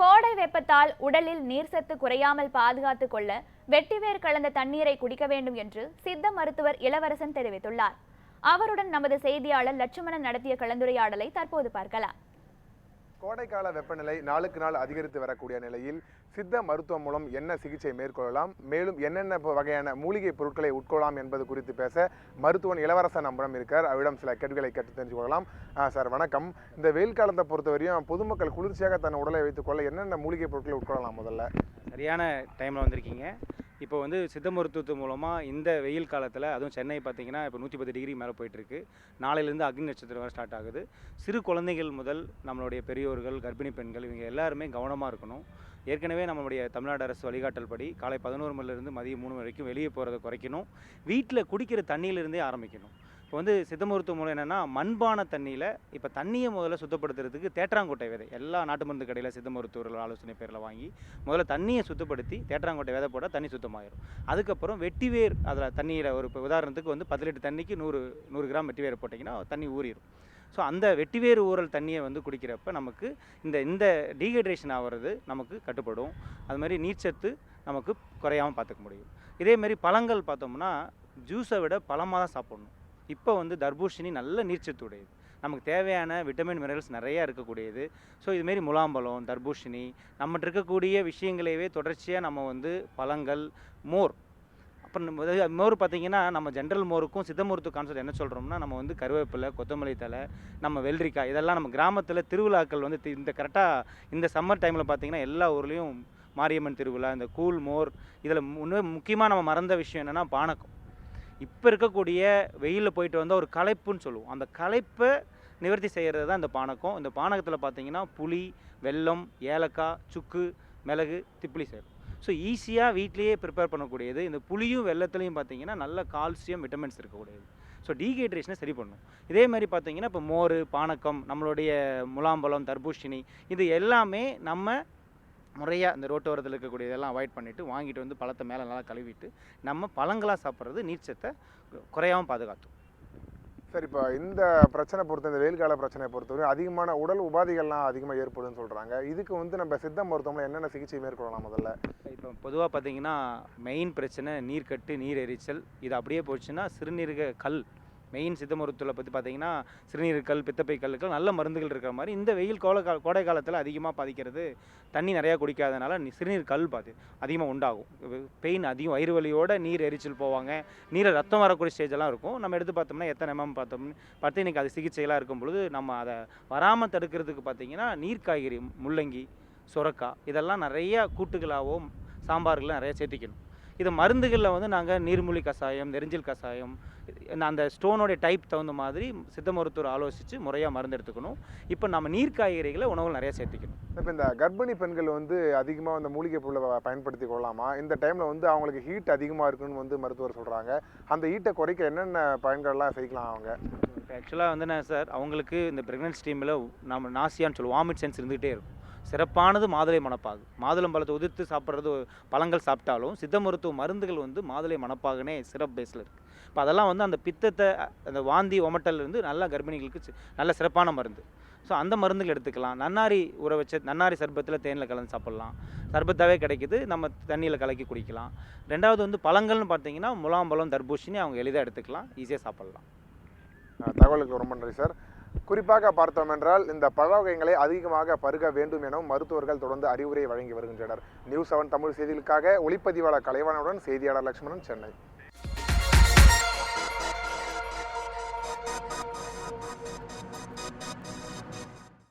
கோடை வெப்பத்தால் உடலில் நீர் சத்து குறையாமல் பாதுகாத்து கொள்ள வெட்டிவேர் கலந்த தண்ணீரை குடிக்க வேண்டும் என்று சித்த மருத்துவர் இளவரசன் தெரிவித்துள்ளார். அவருடன் நமது செய்தியாளர் லட்சுமணன் நடத்திய கலந்துரையாடலை தற்போது பார்க்கலாம். கோடைக்கால வெப்பநிலை நாளுக்கு நாள் அதிகரித்து வரக்கூடிய நிலையில் சித்த மருத்துவம் மூலம் என்ன சிகிச்சை மேற்கொள்ளலாம்? மேலும் என்னென்ன வகையான மூலிகை பொருட்களை உட்கொள்ளலாம் என்பது குறித்து பேச மருத்துவன் இளவரசன் நம்மிடம் இருக்கார். அவரிடம் சில கேள்விகளை கேட்டு தெரிஞ்சு கொள்ளலாம். ஆ, சார் வணக்கம். இந்த வெயில் காலத்தை பொறுத்தவரையும் பொதுமக்கள் குளிர்ச்சியாக தன் உடலை வைத்துக்கொள்ள என்னென்ன மூலிகை பொருட்களை உட்கொள்ளலாம் முதல்ல? சரியான டைமில் வந்திருக்கீங்க. இப்போ வந்து சித்த மருத்துவத்து மூலமாக இந்த வெயில் காலத்தில் அதுவும் சென்னை பார்த்தீங்கன்னா இப்போ நூற்றி பத்து டிகிரி மேலே போயிட்டுருக்கு. நாளையிலேருந்து அக்னி நட்சத்திரம் வரை ஸ்டார்ட் ஆகுது. சிறு குழந்தைகள் முதல் நம்மளுடைய பெரியோர்கள் கர்ப்பிணி பெண்கள் இவங்க எல்லாருமே கவனமாக இருக்கணும். ஏற்கனவே நம்மளுடைய தமிழ்நாடு அரசு வழிகாட்டல் படி காலை பதினோரு மணிலேருந்து மதியம் மூணு வரைக்கும் வெளியே போகிறத குறைக்கணும். வீட்டில் குடிக்கிற தண்ணியிலிருந்தே ஆரம்பிக்கணும். இப்போ வந்து சித்த மருத்துவ மூலம் என்னென்னா மண்பான தண்ணியில் இப்போ தண்ணியை முதல்ல சுத்தப்படுத்துறதுக்கு தேற்றாங்கோட்டை விதை எல்லா நாட்டு மருந்து கடையில் சித்த மருத்துவர்கள் ஆலோசனை பேரில் வாங்கி முதல்ல தண்ணியை சுத்தப்படுத்தி தேற்றாங்கோட்டை விதை போட்டால் தண்ணி சுத்தமாயிடும் அதுக்கப்புறம் வெட்டிவேர் அதில் தண்ணியில் ஒரு இப்போ உதாரணத்துக்கு வந்து பத்து லிட்டர் தண்ணிக்கு நூறு நூறு கிராம் வெட்டிவேர் போட்டிங்கன்னா தண்ணி ஊறிடும் ஸோ அந்த வெட்டிவேர் ஊறல் தண்ணியை வந்து குடிக்கிறப்ப நமக்கு இந்த இந்த டீஹைட்ரேஷன் ஆகிறது நமக்கு கட்டுப்படும். அது மாதிரி நீர்ச்சத்து நமக்கு குறையாமல் பார்த்துக்க முடியும். இதே மாதிரி பழங்கள் பார்த்தோம்னா ஜூஸை விட பழமாக தான் சாப்பிடணும். இப்போ வந்து தர்பூஷணி நல்ல நீர்ச்சத்துடையது. நமக்கு தேவையான விட்டமின் மினரல்ஸ் நிறையா இருக்கக்கூடியது. ஸோ இதுமாரி முலாம்பழம் தர்பூஷணி நம்மகிட்ட இருக்கக்கூடிய விஷயங்களையவே தொடர்ச்சியாக நம்ம வந்து பழங்கள் மோர். அப்புறம் நம்ம மோர் பார்த்தீங்கன்னா நம்ம ஜென்ரல் மோருக்கும் சித்த மருத்துவ கான்செப்ட் என்ன சொல்கிறோம்னா நம்ம வந்து கருவேப்பிலை கொத்தமல்லி தழை நம்ம வெள்ளரிக்காய் இதெல்லாம் நம்ம கிராமத்தில் திருவிழாக்கள் வந்து இந்த கரெக்டாக இந்த சம்மர் டைமில் பார்த்திங்கன்னா எல்லா ஊர்லேயும் மாரியம்மன் திருவிழா இந்த கூழ் மோர் இதில் முன்னே முக்கியமாக நம்ம மறந்த விஷயம் என்னென்னா பானகம். இப்போ இருக்கக்கூடிய வெயிலில் போயிட்டு வந்தால் ஒரு களைப்புன்னு சொல்லுவோம். அந்த களைப்பை நிவர்த்தி செய்கிறது தான் இந்த பானகம். இந்த பானகத்தில் பார்த்தீங்கன்னா புளி வெல்லம் ஏலக்காய் சுக்கு மிளகு திப்பிலி சேரும். ஸோ ஈஸியாக வீட்லேயே ப்ரிப்பேர் பண்ணக்கூடியது. இந்த புளியும் வெள்ளத்துலையும் பார்த்தீங்கன்னா நல்ல கால்சியம் விட்டமின்ஸ் இருக்கக்கூடியது. ஸோ டீஹைட்ரேஷனை சரி பண்ணும். இதே மாதிரி பார்த்தீங்கன்னா இப்போ மோர் பானக்கம் நம்மளுடைய முலாம்பழம் தர்பூஷணி இது எல்லாமே நம்ம முறையாக இந்த ரோட்டோரத்தில் இருக்கக்கூடிய இதெல்லாம் அவாய்ட் பண்ணிவிட்டு வாங்கிட்டு வந்து பழத்தை மேலே நல்லா கழுவிட்டு நம்ம பழங்களாக சாப்பிட்றது நீர்ச்சத்தை குறையாமல் பாதுகாத்தும் சார் இப்போ இந்த பிரச்சனை பொறுத்த இந்த வெயில் கால பிரச்சனையை பொறுத்தவரை அதிகமான உடல் உபாதைகள்லாம் அதிகமாக ஏற்படும்னு சொல்கிறாங்க இதுக்கு வந்து நம்ம சித்த மருத்துவம்ல என்னென்ன சிகிச்சை மேற்கொள்ளலாம் முதல்ல? இப்போ பொதுவாக பார்த்தீங்கன்னா மெயின் பிரச்சனை நீர்க்கட்டு நீர் எரிச்சல். இது அப்படியே போச்சுன்னா சிறுநீரக கல் மெயின் சித்த மருத்துவத்தில் பற்றி பார்த்தீங்கன்னா சிறுநீர்கள் பித்தப்பை கல்லுக்கள் நல்ல மருந்துகள் இருக்கிற மாதிரி இந்த வெயில் கோல கால கோடை காலத்தில் அதிகமாக பாதிக்கிறது தண்ணி நிறையா குடிக்காதனால சிறுநீர் கல் பாதி அதிகமாக உண்டாகும். பெயின் அதிகம் வயிறு வலியோட நீர் எரிச்சல் போவாங்க. நீரை ரத்தம் வரக்கூடிய ஸ்டேஜெல்லாம் இருக்கும். நம்ம எடுத்து பார்த்தோம்னா எத்தனை எம்எம் பார்த்தோம்னு பார்த்து இன்னைக்கு அது சிகிச்சையெல்லாம் இருக்கும் பொழுது நம்ம அதை வராமல் தடுக்கிறதுக்கு பார்த்தீங்கன்னா நீர் காய்கறி முள்ளங்கி சுரக்காய் இதெல்லாம் நிறையா கூட்டுகளாகவோ சாம்பார்கள்லாம் நிறைய சேர்த்திக்கணும். இது மருந்துகளில் வந்து நாங்கள் நீர்மூலி கஷாயம் நெரிஞ்சல் கஷாயம் அந்த ஸ்டோனோடைய டைப் தகுந்த மாதிரி சித்த மருத்துவர் ஆலோசித்து முறையாக மருந்து எடுத்துக்கணும். இப்போ நம்ம நீர் காய்கறிகளை உணவுகள் நிறைய சேர்த்திக்கணும். இப்போ இந்த கர்ப்பிணி பெண்கள் வந்து அதிகமாக இந்த மூலிகை பொருளை பயன்படுத்தி கொள்ளலாமா? இந்த டைமில் வந்து அவங்களுக்கு ஹீட் அதிகமாக இருக்குன்னு வந்து மருத்துவர் சொல்கிறாங்க அந்த ஹீட்டை குறைக்க என்னென்ன பயன்கள்லாம் செய்யலாம் அவங்க? ஆக்சுவலாக வந்து என்ன சார் அவங்களுக்கு இந்த ப்ரெக்னென்சி டைமில் நம்ம நாசியான்னு சொல்லுவோம் வாமிட் சென்ஸ் இருந்துகிட்டே இருக்கும். சிறப்பானது மாதுளை மணப்பாகு. மாதுளம்பழத்தை உதிர்த்து சாப்பிட்றது பழங்கள் சாப்பிட்டாலும் சித்த மருத்துவ மருந்துகள் வந்து மாதுளை மணப்பாகுனே சிறப் பேஸில் இருக்குது இப்போ அதெல்லாம் வந்து அந்த பித்தத்தை அந்த வாந்தி ஒமட்டலேருந்து நல்லா கர்ப்பிணிகளுக்கு நல்ல சிறப்பான மருந்து. ஸோ அந்த மருந்துகள் எடுத்துக்கலாம். நன்னாரி உற வச்ச நன்னாரி சர்பத்தில் தேனில் கலந்து சாப்பிட்லாம். சர்பத்தாகவே கிடைக்குது நம்ம தண்ணியில் கலக்கி குடிக்கலாம். ரெண்டாவது வந்து பழங்கள்னு பார்த்தீங்கன்னா முலாம்பழம் தர்பூசணி அவங்க எளிதாக எடுத்துக்கலாம். ஈஸியாக சாப்பிட்லாம். தகவலுக்கு ரொம்ப நன்றி சார். குறிப்பாக பார்த்தோம் என்றால் இந்த பழ வகைகளை அதிகமாக பருக வேண்டும் எனவும் மருத்துவர்கள் தொடர்ந்து அறிவுரை வழங்கி வருகின்றனர். நியூஸ் செவன் தமிழ் செய்திகளுக்காக ஒளிப்பதிவாளர் கலைவனுடன் செய்தியாளர் லட்சுமணன் சென்னை.